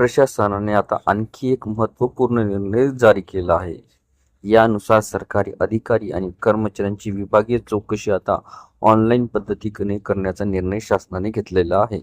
प्रशासनाने आता आणखी एक महत्त्वपूर्ण निर्णय जारी केला आहे. यानुसार सरकारी अधिकारी आणि कर्मचाऱ्यांची विभागीय चौकशी आता ऑनलाईन पद्धतीने करण्याचा निर्णय शासनाने घेतलेला आहे.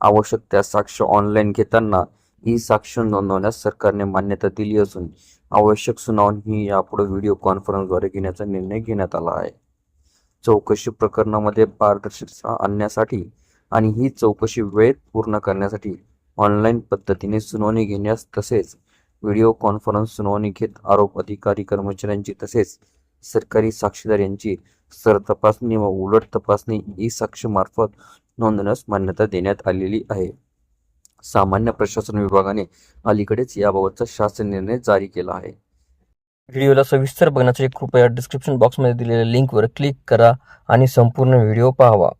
आवश्यक त्या साक्ष ऑनलाईन घेताना ही साक्ष नोंदवण्यास सरकारने मान्यता दिली असून आवश्यक सुनावणी ही यापुढे व्हिडिओ कॉन्फरन्सद्वारे घेण्याचा निर्णय घेण्यात आला आहे. चौकशी प्रकरणामध्ये पारदर्शकता आणण्यासाठी आणि ही चौकशी वेळेत पूर्ण करण्यासाठी ऑनलाईन पद्धतीने सुनावणी घेण्यास तसेच व्हिडिओ कॉन्फरन्स सुनावणी घेत आरोप अधिकारी कर्मचाऱ्यांची तसेच सरकारी साक्षीदार यांची सरतपासणी व उलट तपासणी ई साक्षीमार्फत नोंदवण्यास मान्यता देण्यात आलेली आहे. सामान्य प्रशासन विभागाने अलीकडेच याबाबतचा शासन निर्णय जारी केला आहे. व्हिडिओला सविस्तर बघण्यासाठी कृपया डिस्क्रिप्शन बॉक्समध्ये दिलेल्या लिंकवर क्लिक करा आणि संपूर्ण व्हिडिओ पाहावा.